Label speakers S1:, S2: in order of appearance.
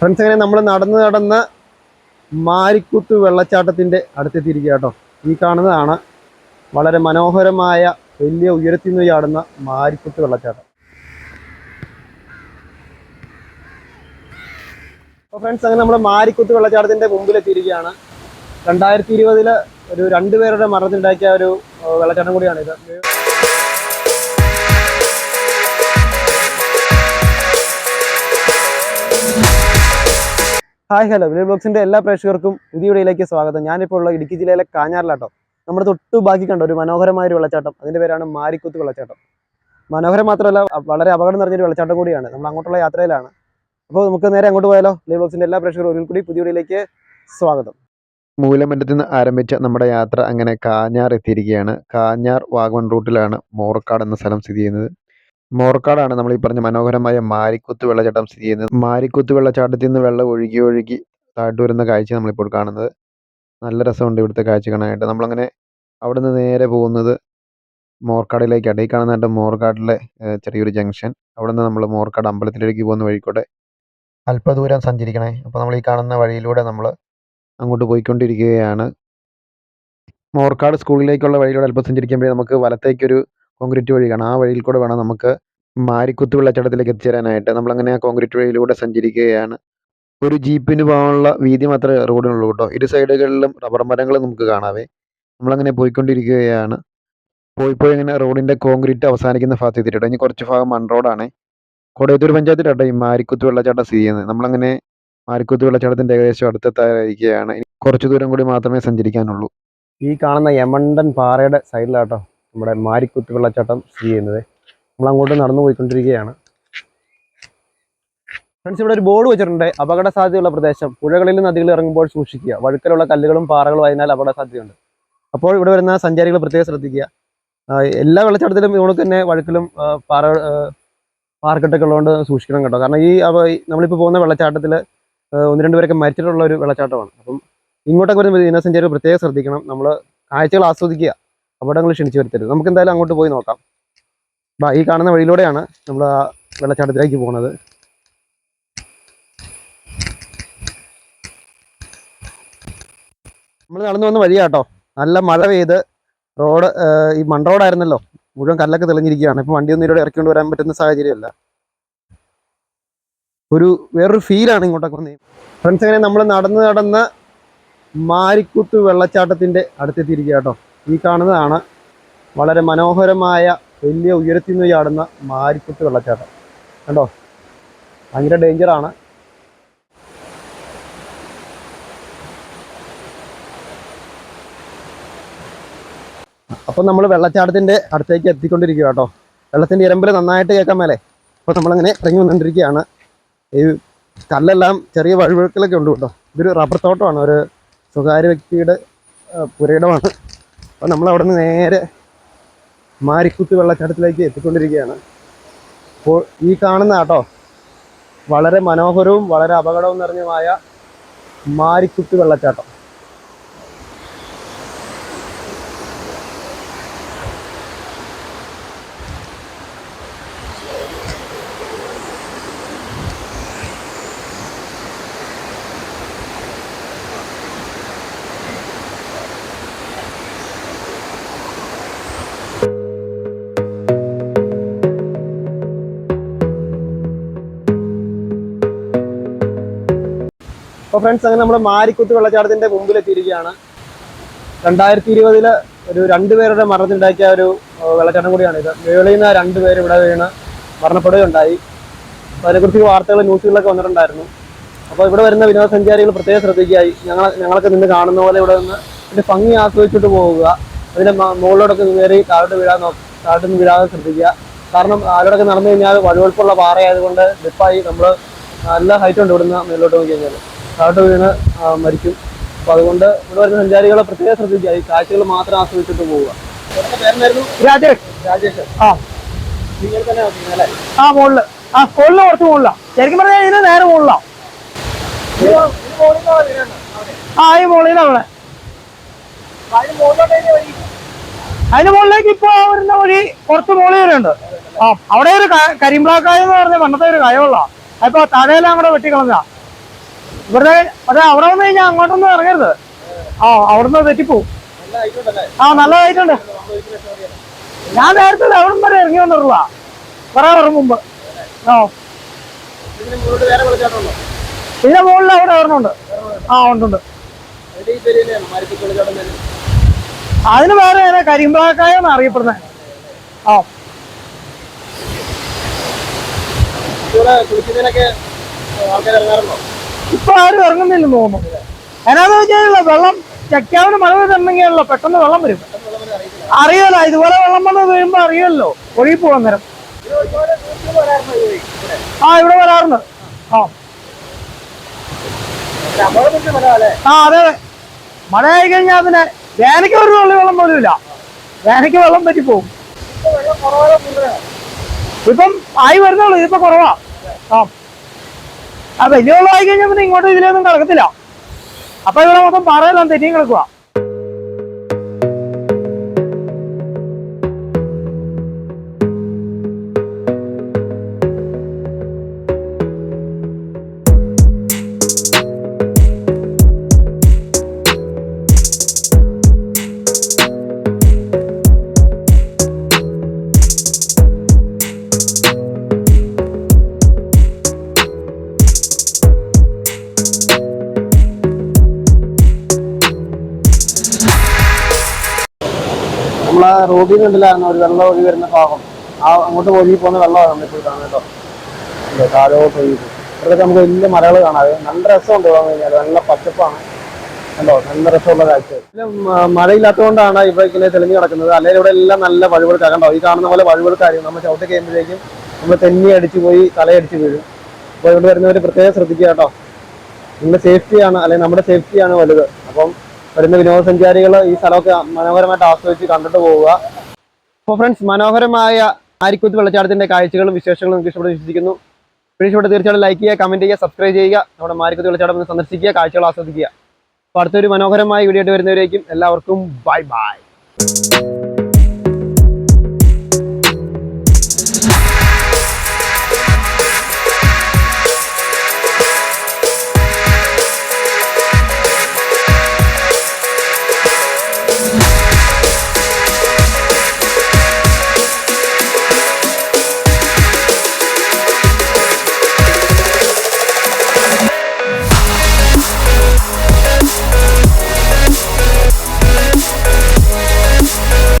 S1: Friends അങ്ങനെ നമ്മൾ നടന്ന് നടന്ന് മാരിക്കുത്ത് വെള്ളച്ചാട്ടത്തിന്റെ അടുത്തെത്തിയിരിക്കുക കേട്ടോ ഈ കാണുന്നതാണ് വളരെ മനോഹരമായ വലിയ ഉയരത്തിൽ നിന്ന് ചാടുന്ന മാരിക്കുത്ത് വെള്ളച്ചാട്ടം. അപ്പോൾ ഫ്രണ്ട്സ് അങ്ങനെ നമ്മൾ മാരിക്കുത്ത് വെള്ളച്ചാട്ടത്തിന്റെ മുമ്പിലെത്തിയിരിക്കുകയാണ്. രണ്ടായിരത്തി ഇരുപതിൽ ഒരു രണ്ടുപേരുടെ മരണത്തിനുണ്ടാക്കിയ ഒരു വെള്ളച്ചാട്ടം കൂടിയാണ് ഹായ് ഹലോ. വിലേ ബ്ലോഗ്സിന്റെ എല്ലാ പ്രേക്ഷകർക്കും പുതിയ വീഡിയോയിലേക്ക് സ്വാഗതം. ഞാനിപ്പോൾ ഉള്ള ഇടുക്കി ജില്ലയിലെ കാഞ്ഞാറിലാട്ടോ. നമ്മുടെ തൊട്ട് ബാക്കി കണ്ട ഒരു മനോഹരമായ ഒരു വെള്ളച്ചാട്ടം. അതിന്റെ പേരാണ് മാരിക്കുത്ത് വെള്ളച്ചാട്ടം. മനോഹരം മാത്രമല്ല വളരെ അപകടം നിറഞ്ഞൊരു വെള്ളച്ചാട്ടം കൂടിയാണ്. നമ്മൾ അങ്ങോട്ടുള്ള യാത്രയിലാണ്. അപ്പോൾ നമുക്ക് നേരെ അങ്ങോട്ട് പോയാലോ? വിലേ ബ്ലോഗ്സിന്റെ എല്ലാ പ്രേക്ഷകരും ഒരിക്കൽ കൂടി പുതിയ വീഡിയോയിലേക്ക് സ്വാഗതം.
S2: മൂലമറ്റത്തിൽ നിന്ന് ആരംഭിച്ച നമ്മുടെ യാത്ര അങ്ങനെ കാഞ്ഞാർ എത്തിയിരിക്കുകയാണ്. കാഞ്ഞാർ വാഗമൺ റൂട്ടിലാണ് മോറക്കാട് എന്ന സ്ഥലം സ്ഥിതി ചെയ്യുന്നത്. മോർക്കാടാണ് നമ്മൾ ഈ പറഞ്ഞ മനോഹരമായ മാരിക്കുത്ത് വെള്ളച്ചാട്ടം സ്ഥിതി ചെയ്യുന്നത്. മാരിക്കുത്ത് വെള്ളച്ചാട്ടത്തിൽ നിന്ന് വെള്ളം ഒഴുകി ഒഴുകി താഴ്ത്തു വരുന്ന കാഴ്ച നമ്മളിപ്പോൾ കാണുന്നത്. നല്ല രസമുണ്ട് ഇവിടുത്തെ കാഴ്ച കാണാനായിട്ട്. നമ്മളങ്ങനെ അവിടെ നിന്ന് നേരെ പോകുന്നത് മോർക്കാടിലേക്കാണ് ഈ കാണുന്നതായിട്ട് മോർക്കാടിലെ ചെറിയൊരു ജംഗ്ഷൻ. അവിടെ നിന്ന് നമ്മൾ മോർക്കാട് അമ്പലത്തിലേക്ക് പോകുന്ന വഴിക്കൂടെ അല്പദൂരം സഞ്ചരിക്കണേ. അപ്പോൾ നമ്മൾ ഈ കാണുന്ന വഴിയിലൂടെ നമ്മൾ അങ്ങോട്ട് പോയിക്കൊണ്ടിരിക്കുകയാണ്. മോർക്കാട് സ്കൂളിലേക്കുള്ള വഴിയിലൂടെ അല്പം സഞ്ചരിക്കുമ്പോഴേ നമുക്ക് വലത്തേക്കൊരു കോൺക്രീറ്റ് വഴിയാണ് ആ വഴിയിൽ കൂടെ വേണം നമുക്ക് മാരിക്കുത്ത് വെള്ളച്ചാട്ടത്തിലേക്ക് എത്തിച്ചേരാനായിട്ട്. നമ്മളങ്ങനെ ആ കോൺക്രീറ്റ് വഴിയിലൂടെ സഞ്ചരിക്കുകയാണ്. ഒരു ജീപ്പിന് പോകാനുള്ള വീതി മാത്രമേ റോഡിനുള്ളൂ കേട്ടോ. ഇരു സൈഡുകളിലും റബ്ബർ മരങ്ങൾ നമുക്ക് കാണാവേ. നമ്മളങ്ങനെ പോയിക്കൊണ്ടിരിക്കുകയാണ്. പോയി പോയി ഇങ്ങനെ റോഡിന്റെ കോൺക്രീറ്റ് അവസാനിക്കുന്ന ഭാഗത്ത് എത്തിയിട്ടോ ഇനി കുറച്ച് ഭാഗം മൺ റോഡാണ്. കൊടയത്തൂർ പഞ്ചായത്തിലാട്ടോ ഈ മാരിക്കുത്ത് വെള്ളച്ചാട്ടം സ്ഥിതി ചെയ്യുന്നത്. നമ്മളങ്ങനെ മാരിക്കുത്ത് വെള്ളച്ചാട്ടത്തിന്റെ ഏകദേശം അടുത്തെത്തായിരിക്കുകയാണ് കുറച്ച് ദൂരം കൂടി മാത്രമേ സഞ്ചരിക്കാനുള്ളൂ.
S1: ഈ കാണുന്ന യമണ്ടൻ പാറയുടെ സൈഡിലാട്ടോ നമ്മുടെ മാരിക്കുത്ത് വെള്ളച്ചാട്ടം സ്ഥിതി ചെയ്യുന്നത്. നമ്മൾ അങ്ങോട്ട് നടന്നു പോയിക്കൊണ്ടിരിക്കുകയാണ്. ഫ്രണ്ട്സ് ഇവിടെ ഒരു ബോർഡ് വെച്ചിട്ടുണ്ട്. അപകട സാധ്യതയുള്ള പ്രദേശം പുഴകളിലും നദികളിൽ ഇറങ്ങുമ്പോൾ സൂക്ഷിക്കുക. വഴുക്കലുള്ള കല്ലുകളും പാറകളും ആയതിനാൽ അപകട സാധ്യതയുണ്ട് അപ്പോൾ ഇവിടെ വരുന്ന സഞ്ചാരികൾ പ്രത്യേകം ശ്രദ്ധിക്കുക. എല്ലാ വെള്ളച്ചാട്ടത്തിലും ഇവിടെ തന്നെ വഴുക്കലും പാറ പാറക്കെട്ടൊക്കെ ഉള്ളതുകൊണ്ട് സൂക്ഷിക്കണം കേട്ടോ. കാരണം ഈ നമ്മളിപ്പോൾ പോകുന്ന വെള്ളച്ചാട്ടത്തിൽ ഒന്ന് രണ്ട് പേരൊക്കെ മരിച്ചിട്ടുള്ള ഒരു വെള്ളച്ചാട്ടമാണ്. അപ്പം ഇങ്ങോട്ടൊക്കെ വരുന്ന വിനോദസഞ്ചാരികൾ പ്രത്യേകം ശ്രദ്ധിക്കണം. നമ്മൾ കാഴ്ചകൾ ആസ്വദിക്കുക. അപകടങ്ങൾ ക്ഷണിച്ചു വരുത്തരുത്. നമുക്ക് എന്തായാലും അങ്ങോട്ട് പോയി നോക്കാം. ബാ ഈ കാണുന്ന വഴിയിലൂടെയാണ് നമ്മൾ ആ വെള്ളച്ചാട്ടത്തിലേക്ക് പോകുന്നത് നമ്മൾ നടന്നു വന്ന വഴിയാട്ടോ. നല്ല മഴ പെയ്ത് റോഡ് ഈ മൺ റോഡായിരുന്നല്ലോ. മുഴുവൻ കല്ലൊക്കെ തെളിഞ്ഞിരിക്കുകയാണ്. ഇപ്പം വണ്ടിയൊന്നും ഇതിലൂടെ ഇറക്കിക്കൊണ്ട് വരാൻ പറ്റുന്ന സാഹചര്യമല്ല. ഒരു വേറൊരു ഫീലാണ് ഇങ്ങോട്ടൊക്കെ വന്നത് ഫ്രണ്ട്സ് അങ്ങനെ നമ്മൾ നടന്ന് നടന്ന് മാരിക്കുത്ത് വെള്ളച്ചാട്ടത്തിന്റെ അടുത്തെത്തിയിരിക്കുക കേട്ടോ ഈ കാണുന്നതാണ് വളരെ മനോഹരമായ വലിയ ഉയരത്തിൽ നിന്ന് ചാടുന്ന മാരിക്കുത്ത് വെള്ളച്ചാട്ടം. കണ്ടോ? ഭയങ്കര ഡേഞ്ചറാണ്. അപ്പം നമ്മൾ വെള്ളച്ചാട്ടത്തിന്റെ അടുത്തേക്ക് എത്തിക്കൊണ്ടിരിക്കുക കേട്ടോ. വെള്ളത്തിന്റെ ഇരമ്പിൽ നന്നായിട്ട് കേൾക്കാൻ മേലെ. അപ്പോൾ നമ്മളങ്ങനെ ഇറങ്ങി വന്നുകൊണ്ടിരിക്കുകയാണ് ഈ കല്ലെല്ലാം ചെറിയ വഴുവഴുക്കലൊക്കെ ഉണ്ട് കേട്ടോ. ഇതൊരു റബ്ബർ തോട്ടമാണ്. ഒരു സ്വകാര്യ വ്യക്തിയുടെ പുരയിടമാണ്. അപ്പോൾ നമ്മൾ അവിടെ നിന്ന് നേരെ മാരിക്കുത്ത് വെള്ളച്ചാട്ടത്തിലേക്ക് എത്തിക്കൊണ്ടിരിക്കുകയാണ്. അപ്പോൾ ഈ കാണുന്ന കേട്ടോ വളരെ മനോഹരവും വളരെ അപകടവും നിറഞ്ഞതുമായ മാരിക്കുത്ത് വെള്ളച്ചാട്ടം. അപ്പോൾ ഫ്രണ്ട്സ് അങ്ങനെ നമ്മൾ മാരിക്കുത്ത് വെള്ളച്ചാട്ടത്തിന്റെ മുമ്പിൽ എത്തിയിരിക്കുകയാണ് രണ്ടായിരത്തി ഇരുപതിൽ ഒരു രണ്ടുപേരുടെ മരണത്തിനുണ്ടാക്കിയ ഒരു വെള്ളച്ചാട്ടം കൂടിയാണ് ഇത്. മേളിൽ നിന്ന് രണ്ടുപേർ ഇവിടെ വീണ് മരണപ്പെടുകയുണ്ടായി. അതിനെക്കുറിച്ച് വാർത്തകൾ ന്യൂസുകളിലൊക്കെ വന്നിട്ടുണ്ടായിരുന്നു. അപ്പോൾ ഇവിടെ വരുന്ന വിനോദസഞ്ചാരികൾ പ്രത്യേകം ശ്രദ്ധിക്കുകയായി. ഞങ്ങൾ ഞങ്ങളൊക്കെ നിന്ന് കാണുന്ന പോലെ ഇവിടെ നിന്ന് അതിന്റെ ഭംഗി ആസ്വദിച്ചിട്ട് പോവുക. അതിന്റെ മുകളിലോടൊക്കെ കയറി താഴോട്ട് വീഴാൻ നോക്കുക താഴോട്ട് നിന്ന് വീഴാതെ ശ്രദ്ധിക്കുക. കാരണം ആരോടൊക്കെ നടന്നു കഴിഞ്ഞാൽ വഴുവഴുപ്പുള്ള പാറയായതുകൊണ്ട് ഡിപ്പായി നമ്മൾ നല്ല ഹൈറ്റ് ഉണ്ട് ഇവിടുന്ന് മേലോട്ട് നോക്കി കഴിഞ്ഞാൽ താഴോട്ട് വീണ് മരിക്കും. അപ്പോൾ അതുകൊണ്ട് ഇവിടെ വരുന്ന സഞ്ചാരികളെ പ്രത്യേകം ശ്രദ്ധിക്കുക. ഈ കാഴ്ചകൾ മാത്രം ആസ്വദിച്ചിട്ട് പോവുക.
S3: രാജേഷ്.
S1: രാജേഷ്.
S3: ആ.
S1: നിങ്ങൾ തന്നെ
S3: ആ മുകളിൽ. ആ കുറച്ച് ശരിക്കും പറഞ്ഞാൽ ഇതിന് നേരെ ഈ മുകളിലാണ്
S1: അതിന്
S3: മുകളിലേക്ക് ഇപ്പൊ വരുന്ന വഴി കുറച്ച് മുകളിൽ വരുന്നുണ്ട് ആ അവിടെ ഒരു കരിമ്പ്ലാക്കായ എന്ന് പറഞ്ഞ പണ്ടത്തെ ഒരു കയവുള്ള അപ്പൊ തടയെല്ലാം കൂടെ വെട്ടിക്കളഞ്ഞ ഇവിടെ അതെ അവിടെ വന്നു കഴിഞ്ഞാൽ അങ്ങോട്ടൊന്നും ഇറങ്ങരുത്. ആ അവിടുന്ന്
S1: ആയിക്കോട്ടല്ലേ
S3: ആ നല്ലതായിട്ടുണ്ട്. ഞാൻ നേരത്തെ അവിടെ വരെ ഇറങ്ങി വന്നിട്ടുള്ള കുറെ വരും മുമ്പ്. ആ. ഇതിന്റെ മുകളിൽ അവിടെ ഒരെണ്ണമുണ്ട്. ആ ഉണ്ടുണ്ട്. അതിന് വേറെ ഏതാ കരിമ്പാക്കായ എന്ന് അറിയപ്പെടുന്നത്. ആ.
S1: ആൾക്കാർ ഇറങ്ങാറുണ്ടോ?
S3: ഇപ്പൊ ആരും ഇറങ്ങുന്നില്ലെന്ന് തോന്നുന്നു. എന്നാന്ന് വെച്ചാൽ വെള്ളം ചക്കാവിന് മഴ പെയ്തിട്ടുണ്ടെങ്കിലല്ലോ പെട്ടെന്ന് വെള്ളം വരും. അറിയാലോ ഇതുപോലെ വെള്ളം വന്ന് വീഴുമ്പോ അറിയല്ലോ ഒഴുകി പോകാൻ നേരം. ആ ഇവിടെ വരാറുണ്ട്. ആ. ആ അതെ അതെ. മഴ ആയി കഴിഞ്ഞാൽ പിന്നെ വേനയ്ക്ക് ഒരു തുള്ളി വെള്ളം പോലും ഇല്ല. വേനയ്ക്ക് വെള്ളം പറ്റി പോകും. ഇപ്പം ആയി വരുന്നുള്ളൂ ഇതിപ്പോ കുറവാ. ആ. ആ വലിയ ഉള്ളതായി കഴിഞ്ഞാൽ പിന്നെ ഇങ്ങോട്ട് ഇതിലൊന്നും കിടക്കത്തില്ല അപ്പൊ ഇവിടെ മൊത്തം പാറയെല്ലാം തെറ്റിയും കിടക്കുക
S1: റോഡിൽ നിന്നുണ്ടല്ലായിരുന്നു ഒരു വെള്ളം ഒഴുകി വരുന്ന ഭാഗം. ആ അങ്ങോട്ട് ഒഴുകി പോകുന്ന വെള്ളമാണ് നമ്മളിപ്പോൾ കാണുന്നത് കേട്ടോ. താഴോട്ട് ഒഴുകി. ഇവിടെയൊക്കെ നമുക്ക് വലിയ മലകൾ കാണാതെ നല്ല രസമുണ്ട് പോകാൻ കഴിഞ്ഞാൽ നല്ല പച്ചപ്പാണ്. കണ്ടോ? നല്ല രസമുള്ള കാഴ്ച. പിന്നെ മഴയില്ലാത്തതുകൊണ്ടാണ് ഇവിടെ ഇങ്ങനെ തെളിഞ്ഞു കിടക്കുന്നത്. അല്ലെങ്കിൽ ഇവിടെ എല്ലാം നല്ല വഴുവഴുക്കാ കണ്ടോ? ഈ കാണുന്ന പോലെ വഴുവെടുക്കായിരിക്കും നമ്മൾ ചവിട്ടി കഴിയുമ്പോഴേക്കും നമ്മൾ തെന്നി അടിച്ചു പോയി തലയടിച്ച് വീഴും. അപ്പോൾ ഇവിടെ വരുന്നവർ പ്രത്യേകം ശ്രദ്ധിക്കുക കേട്ടോ. നിങ്ങളുടെ സേഫ്റ്റിയാണ് അല്ലെങ്കിൽ നമ്മുടെ സേഫ്റ്റിയാണ് വലുത്. അപ്പം വരുന്ന വിനോദസഞ്ചാരികൾ ഈ സ്ഥലമൊക്കെ മനോഹരമായിട്ട് ആസ്വദിച്ച് കണ്ടിട്ട് പോവുക. അപ്പോൾ ഫ്രണ്ട്സ് മനോഹരമായ ആരിക്കുത്ത് വെള്ളച്ചാട്ടത്തിന്റെ കാഴ്ചകളും വിശേഷങ്ങളും നിങ്ങൾക്ക് ഇഷ്ടപ്പെട്ട് വിശ്വസിക്കുന്നു. വീഡിയോ തീർച്ചയായിട്ടും ലൈക്ക് ചെയ്യുക കമന്റ് ചെയ്യുക സബ്സ്ക്രൈബ് ചെയ്യുക. നമ്മുടെ മാരിക്കുത്ത് വെള്ളച്ചാട്ടം ഒന്ന് സന്ദർശിക്കുക കാഴ്ചകൾ ആസ്വദിക്കുക. അപ്പോൾ അടുത്തൊരു മനോഹരമായ വീഡിയോ ആയിട്ട് വരുന്നവരേക്കും എല്ലാവർക്കും ബൈ ബൈ